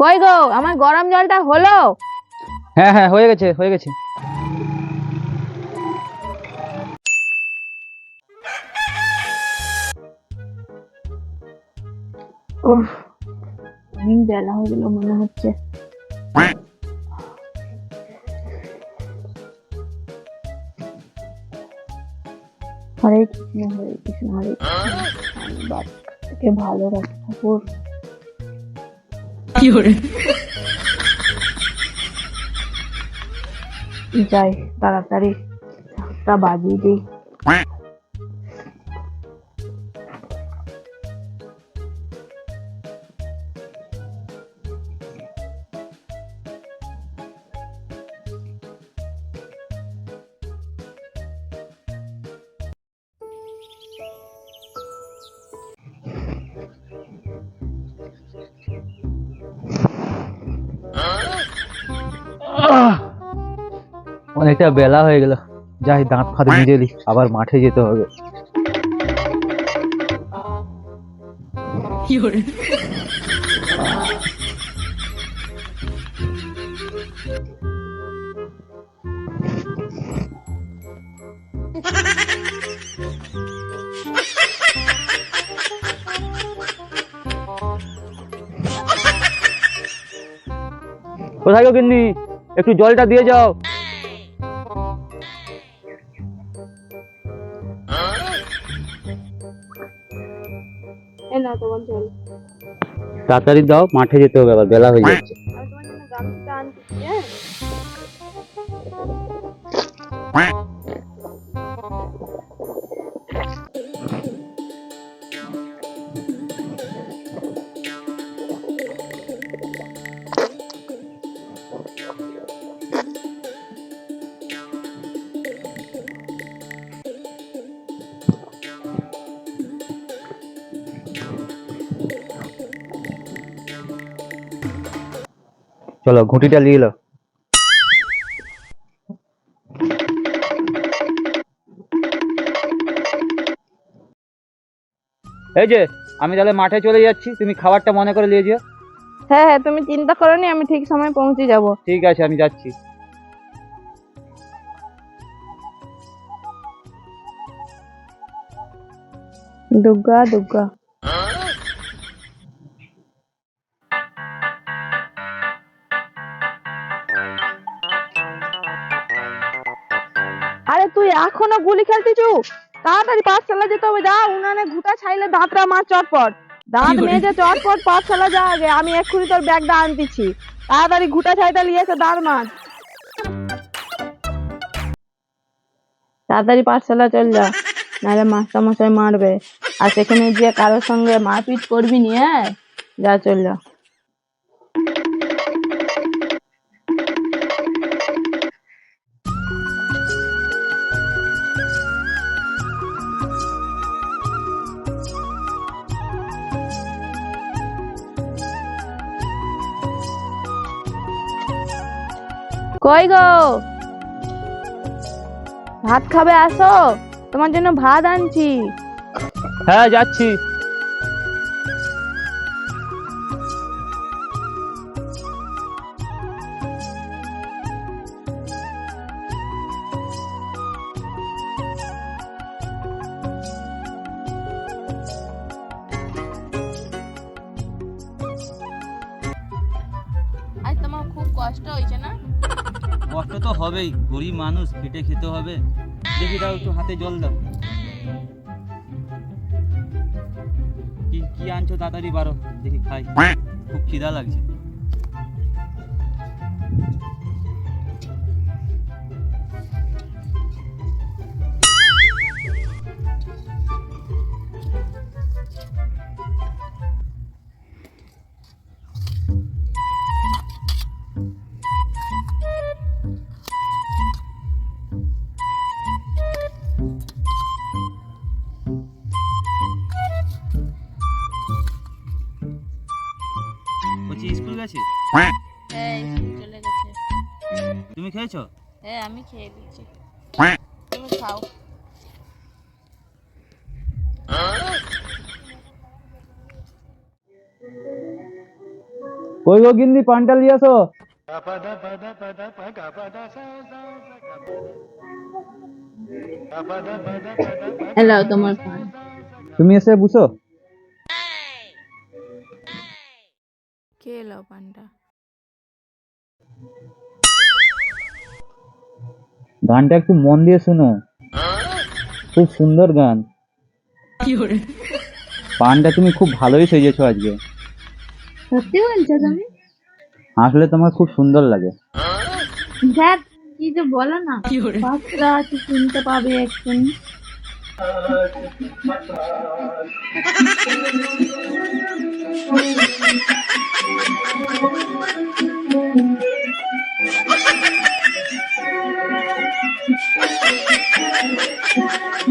কই গো? আমার গরম জলটা হলো। হ্যাঁ হ্যাঁ হয়ে গেছে হয়ে গেছে। অনেক বেলা হয়ে গেল মনে হচ্ছে। হরে কৃষ্ণ হরে কৃষ্ণ হরে কৃষ্ণ। ভালো রাখ ঠাকুর। যাই তাড়াতাড়ি বাজিয়ে দিই। অনেকটা বেলা হয়ে গেল। যাই দাঁত ফাত নিজে আবার মাঠে যেতে হবে। কোথায় গো গিন্নি? একটু জলটা দিয়ে যাও। তাড়াতাড়ি দাও মাঠে যেতে হবে আবার বেলা হয়ে যাচ্ছে। চলো ঘুঁটিটা নিয়ে এলো এই যে আমি তাহলে মাঠে চলে যাচ্ছি তুমি খাবারটা মনে করে নিয়ে যেও হ্যাঁ হ্যাঁ তুমি চিন্তা করো নি আমি ঠিক সময় পৌঁছে যাব। ঠিক আছে আমি যাচ্ছি। দুর্গা দুর্গা আরে তুই এখনও গুলি খেলতেছু তাড়াতাড়ি পাঠশালা যেতে হবে যা উনানে ঘুটা ছাইলে দাঁতটা মার চটপট। দাঁত মেজে চটপট পাঠশালা যা আগে আমি এক্ষুনি তোর ব্যাগটা আনতেছি। তাড়াতাড়ি ঘুটা ছাইটা নিয়ে এসে দাঁড় মার। তাড়াতাড়ি পাঠশালা চল যা নাহলে মাস্টার মশাই মারবে। আর সেখানে গিয়ে কারোর সঙ্গে মারপিট করবি নি হ্যাঁ? যা চল যা। কই গো? ভাত খাবে আসো তোমার জন্য ভাত আনছি। হ্যাঁ যাচ্ছি। আজ তোমার খুব কষ্ট হয়েছে না? কষ্ট তো হবেই, গরিব মানুষ পেটে খেতে হবে। দেখি দাও একটু হাতে জল দাও। কি কি আনছো তাড়াতাড়ি বারো দেখি খাই। খুব খিদা লাগছে। বলছি স্কুল গেছে? হ্যাঁ চলে গেছে। তুমি খেয়েছো? হ্যাঁ আমি খেয়ে দিচ্ছি তুমি খাও। কই গো গিন্নি পানটা নিয়ে আসো। হ্যালো তোমার তুমি এসে বুঝো কে এলো পানটা? গানটা একটু মন দিয়ে শুনো। খুব সুন্দর গান। পানটা তুমি খুব ভালোই সেজেছো আজকে। সত্যি বলছো তুমি? আসলে তোমার খুব সুন্দর লাগে। দেখ কি যে বলো না। বাচ্চারা আছে শুনতে পাবে এক্ষুনি Thank you.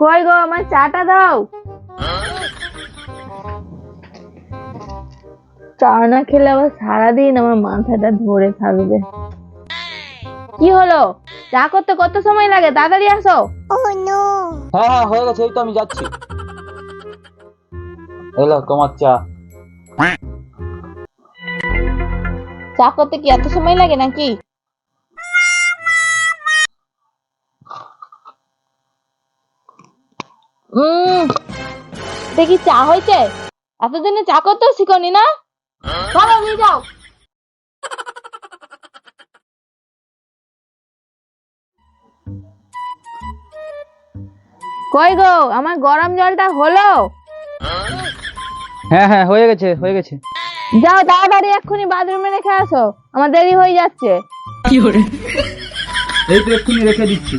কই গো আমার চাটা দাও। চা না খেলে আবার সারাদিন আমার মাথাটা ধরে থাকবে। কি হলো? চা করতে কত সময় লাগে? তাড়াতাড়ি আসো। হ্যাঁ হ্যাঁ হয়ে গেছে এই তো আমি যাচ্ছি। এলো তোমার চা। চা করতে কি এত সময় লাগে নাকি? দেখি চা হয়েছে? এতদিনে চা করতেও শিখনি না? চলো নিয়ে যাও। কই গো আমার গরম জলটা হলো? হ্যাঁ হ্যাঁ হয়ে গেছে হয়ে গেছে। যাও তাড়াতাড়ি এক্ষুনি বাথরুমে রেখে আসো। আমার দেরি হয়ে যাচ্ছে। এই তো এক্ষুনি রেখে দিচ্ছি।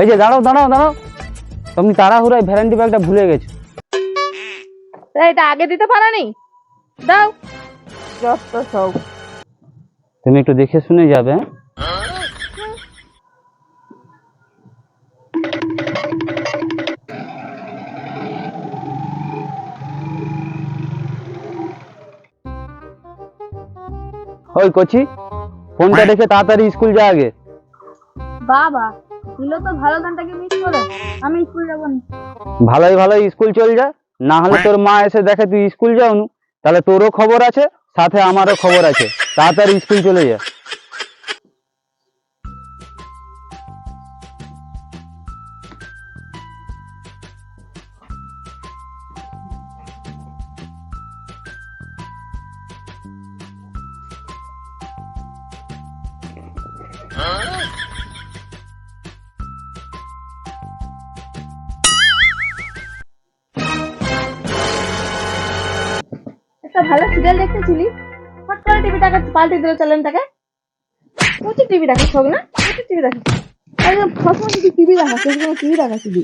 এই যে দাঁড়াও দাঁড়াও দাঁড়াও। তুমি তাড়াহুড়ায় ভ্যারান্টি ব্যাগটা ভুলে গেছো। এটা আগে দিতে পারো নি দাও। যত সব। তুমি একটু দেখে শুনে যাবে। হ্যাঁ? ওই কচি ফোনটা রেখে তাড়াতাড়ি স্কুল যা আগে। বাবা তো ভালো গানটাকে মিস করে। আমি স্কুল যাব না। ভালোই ভালোই স্কুল চল যা। না হলে তোর মা এসে দেখে তুই স্কুল যাও তাহলে তোরও খবর আছে, সাথে আমারও খবর আছে। তাড়াতাড়ি স্কুল চলে যা। ভালো সিরিয়াল দেখতেছিলি? হট করে টিভিটাকে পাল্টে দিল চ্যানেলটাকে প্রচুর টিভি দেখাচ্ছ, না? প্রচুর টিভি দেখাচ্ছ। একদম সবসময় টিভি দেখাস টিভি দেখাছিলি